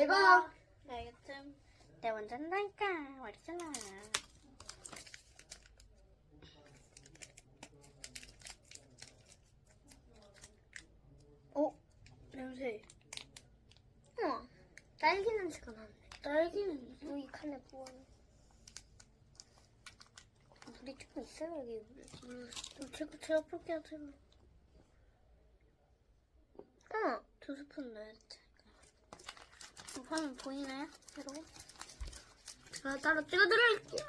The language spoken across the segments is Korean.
가위바위보. 알겠음. 내가 먼저 한다니까. 말했잖아. 어? 냄새. 어, 딸기 냄새가 나네. 딸기는 여기 칸에 부어는. 물이 조금 있어요, 여기. 물. 좀 제가 제가 볼게 하세요. 어, 두 스푼 넣었지. 화면 보이나요? 여러분? 제가 따로 찍어드릴게요.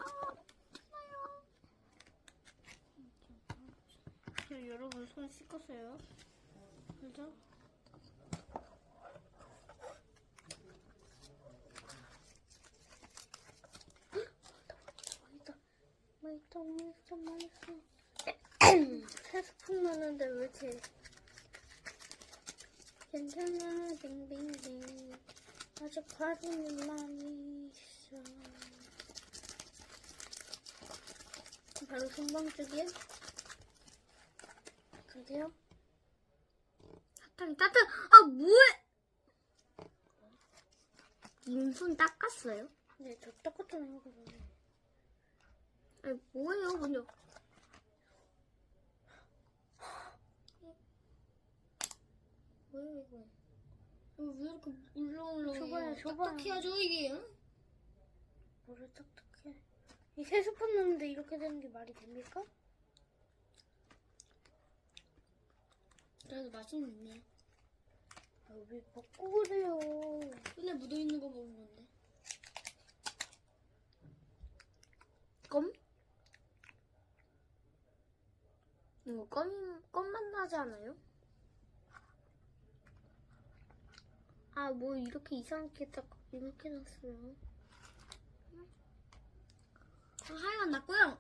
저 여러분 손 씻었어요. 그죠? 맛있다, 맛있다, 맛있어, 맛있어. 세 스푼 넣었는데 왜 이렇게 괜찮아, 빙빙빙. 아직 바르는 많이 있어. 바로 금방 쪽이야? 근데요? 사탕이 따뜻, 아, 뭐해! 임손 닦았어요? 네, 저 똑같은 거거든요. 아니, 뭐예요, 그냥. 이거? 이거 왜 이렇게 울렁울렁해요? 줘봐요, 줘봐요. 딱딱해야죠 이게. 응? 뭐를 딱딱해. 이 세 스푼 넣는데 이렇게 되는 게 말이 됩니까? 그래도 맛은 있네. 아, 왜 먹고 그래요? 손에 묻어 있는 거 먹은 건데. 껌? 이거 껌, 껌 맛 나지 않아요? 아, 뭐 이렇게 이상하게 딱 이렇게 났어요. 아, 하여간 났고요.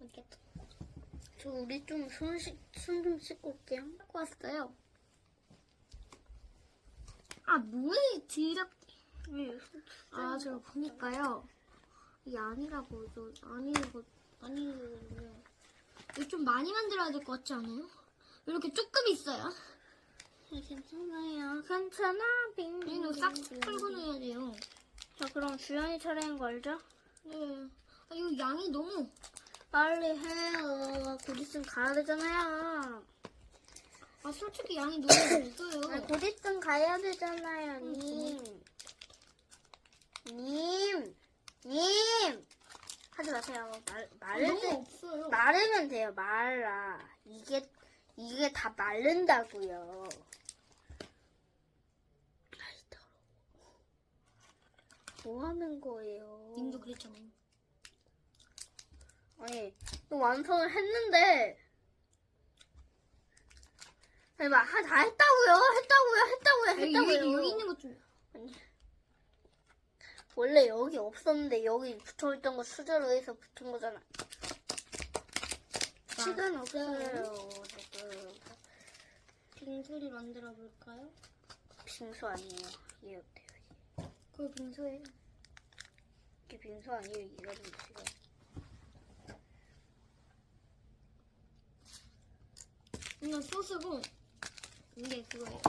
어쨌든 저 우리 좀 손, 씻, 손좀 씻고 올게요. 갖고 왔어요. 아, 드럽. 왜? 아, 제가 보니까요. 이게 아니라고, 저, 아니라고, 아니거든요. 이거 좀 많이 만들어야 될 것 같지 않아요? 이렇게 조금 있어요. 괜찮아요. 괜찮아. 빙빙. 이거 싹 풀고 넣어야 돼요. 자, 그럼 주연이 차례인 거 알죠? 네. 아, 이거 양이 너무. 빨리 해요. 곧 있으면 가야 되잖아요. 아, 솔직히 양이 너무 없어요. 아니, 곧 있으면 가야 되잖아요, 님. 님. 님. 하지 마세요. 말, 아, 말을 너무 때, 없어요. 마르면 돼요, 말라. 이게, 이게 다 마른다고요. 아이, 더러워. 뭐 하는 거예요? 님도 그랬잖아요. 아니, 또 완성을 했는데, 아니, 막, 하- 다 했다고요? 했다고요? 했다고요? 여기, 했다고요? 여기, 여기 있는 것 좀. 원래 여기 없었는데, 여기 붙어있던 거 수저로 해서 붙은 거잖아. 시간 없어요, 지금. 빙수를 만들어 볼까요? 빙수 아니에요. 이게 어때요? 그거 빙수예요. 이게 빙수 아니에요. 이거 빙수가. 이건 소스고, 이게 그거예요.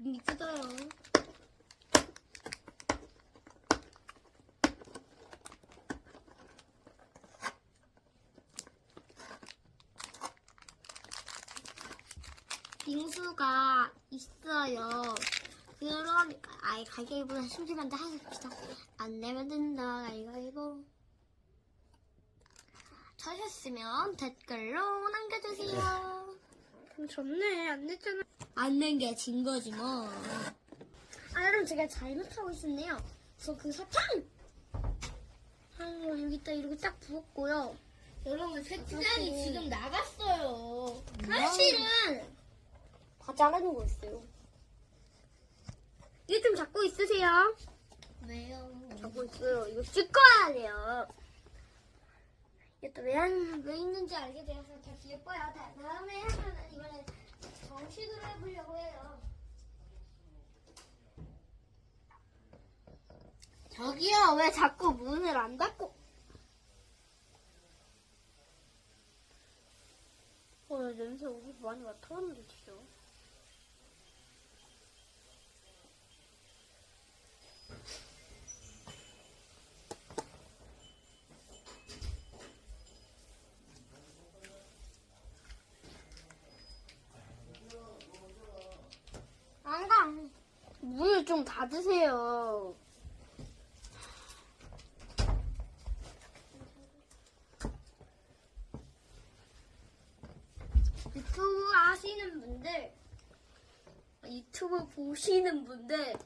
이게 뜯어요. 빙수가 있어요. 그러니까, 아이, 가위바위보 심심한데 하십시다. 안 내면 된다, 가위바위보. 찾으셨으면 댓글로 남겨주세요. 그럼 좋네. 안 됐잖아. 안 낸 게 진 거지 뭐. 아 여러분 제가 잘못하고 있었네요. 저그 사탕 아 여기 딱 이렇게 딱 부었고요. 여러분 세트장이 지금 나갔어요. 사실은 다 자르는 거 있어요. 이거 좀 잡고 있으세요. 왜요? 하고 있어요. 이거 찍어야 돼요. 이게 또왜안왜 있는지 알게 되어서 더 예뻐요. 다- 다음에 하면 이번에 정식으로 해보려고 해요. 저기요, 왜 자꾸 문을 안 닫고. 어, 냄새 오기 많이 맡아봤는데, 진짜. 좀 닫으세요. 유튜브 하시는 분들, 유튜브 보시는 분들,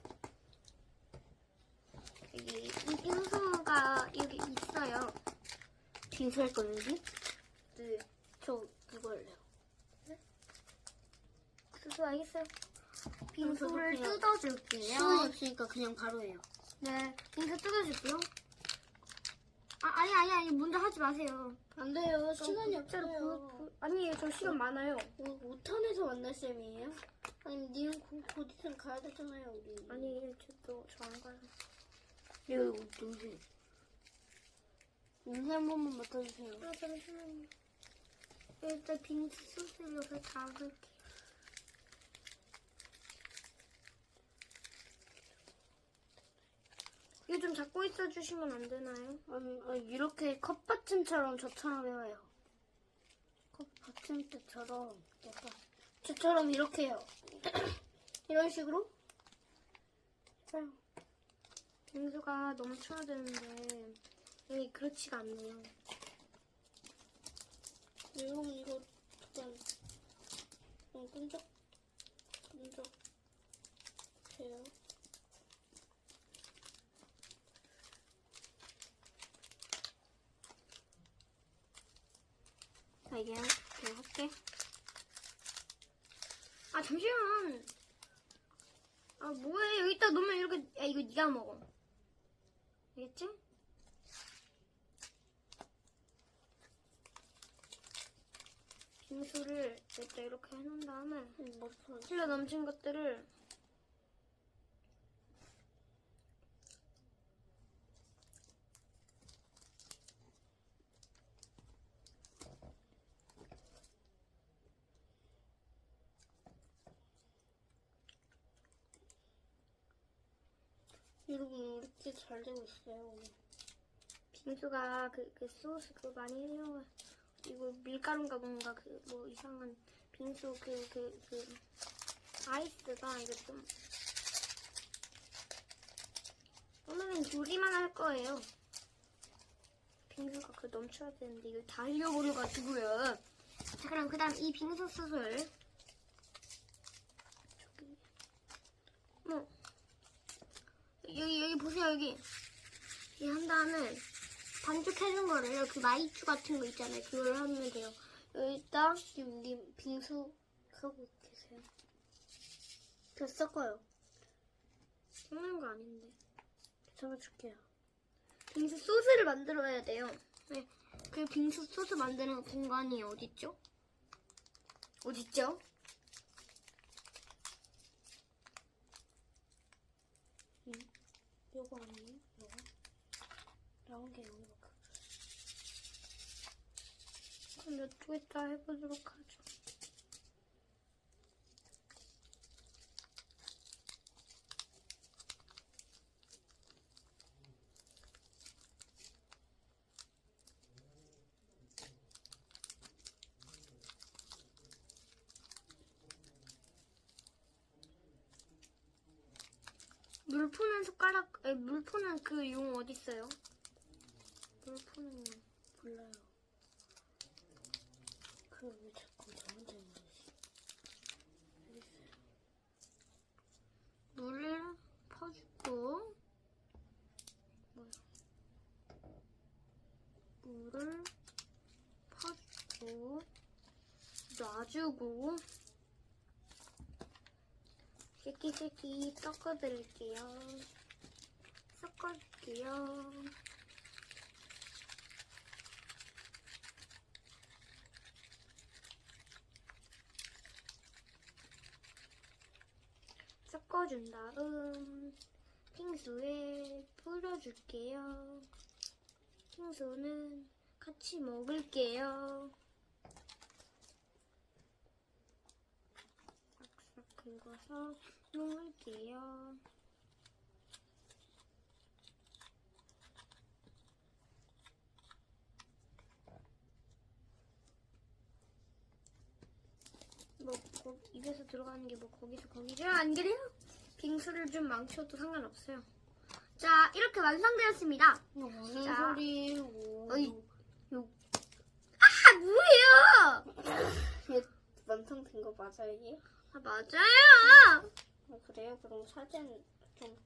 여기 이 빙수가 여기 있어요. 빙수할 여기? 네. 저 그거 할래요. 수수 알겠어요. 빙수를 그냥 뜯어줄게요. 시간이 없으니까 그냥 바로 해요. 네, 빙수 뜯어줄게요. 아, 아니, 아니, 아니, 먼저 하지 마세요. 안 돼요. 시간이 진짜로 없어요. 보- 보- 아니에요, 저 시간 많아요. 뭐, 5탄에서 만날 셈이에요? 아니, 니는 곧, 곧 있으면 가야 되잖아요, 우리. 아니, 저도 저안 가요. 이거 냄새. 냄새 한 번만 맡아주세요. 아, 잠시만요. 일단 빙수 소스를 여기 담을게요. 이거 좀 잡고 있어 주시면 안 되나요? 아니, 아니, 이렇게 컵 받침처럼 저처럼 해와요. 컵 받침 때처럼 약간 저처럼 이렇게 해요. 이런 식으로? 자, 빙수가 넘쳐야 되는데 여기 그렇지가 않네요. 이거 좀 끈적 끈적 해요. 자, 이게 이렇게 할게. 아, 잠시만. 아, 뭐해. 여기다 놓으면 이렇게, 야, 이거 네가 먹어. 알겠지? 빙수를 일단 이렇게 해놓은 다음에 흘러 넘친 것들을 여러분 이렇게 잘 되고 있어요. 빙수가 그, 그 소스 그거 많이 해요. 이거 밀가루인가 뭔가 그 뭐 이상한 빙수 그 그 그 아이스가 이거 좀 오늘은 요리만 할 거예요. 빙수가 그 넘쳐야 되는데 이거 다 흘려버려 가지고요. 자 그럼 그다음 이 빙수 소스를 저기 뭐 여기 여기 보세요 여기 이 한 다음에 반죽해준 거를 그 마이쮸 같은 거 있잖아요. 그걸 하면 돼요. 여기다 지금 님 빙수 하고 계세요. 저 섞어요. 섞는 거 아닌데. 잡아줄게요. 빙수 소스를 만들어야 돼요. 네. 그 빙수 소스 만드는 공간이 어딨죠? 어딨죠? 요거 아니에요? 요거? 나온 게 없어. 그럼 이쪽에다 해보도록 하죠. 물 푸는 숟가락, 아니, 물 푸는 그 용 어디 있어요? 물 푸는 용. 몰라요. 그걸 왜 자꾸 저한테 물으시? 알겠어요. 물을 퍼주고 뭐야 물을 퍼주고 놔주고 새끼새끼 섞어드릴게요 섞어줄게요 섞어준 다음 빙수에 뿌려줄게요. 빙수는 같이 먹을게요. 긁어서 놓을게요. 뭐 거, 입에서 들어가는 게 뭐 거기서 거기죠? 안 그래요? 빙수를 좀 망쳐도 상관없어요. 자, 이렇게 완성되었습니다. 무슨 자. 소리예요? 어이, 요. 아, 뭐예요? 완성된 거 맞아요 이게? 아, 맞아요. 아, 그래요? 그럼 사진 좀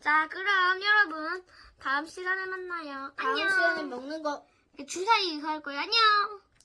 자, 그럼 여러분 다음 시간에 만나요. 다음 안녕. 시간에 먹는 거 주사위 이거 할 거예요. 안녕.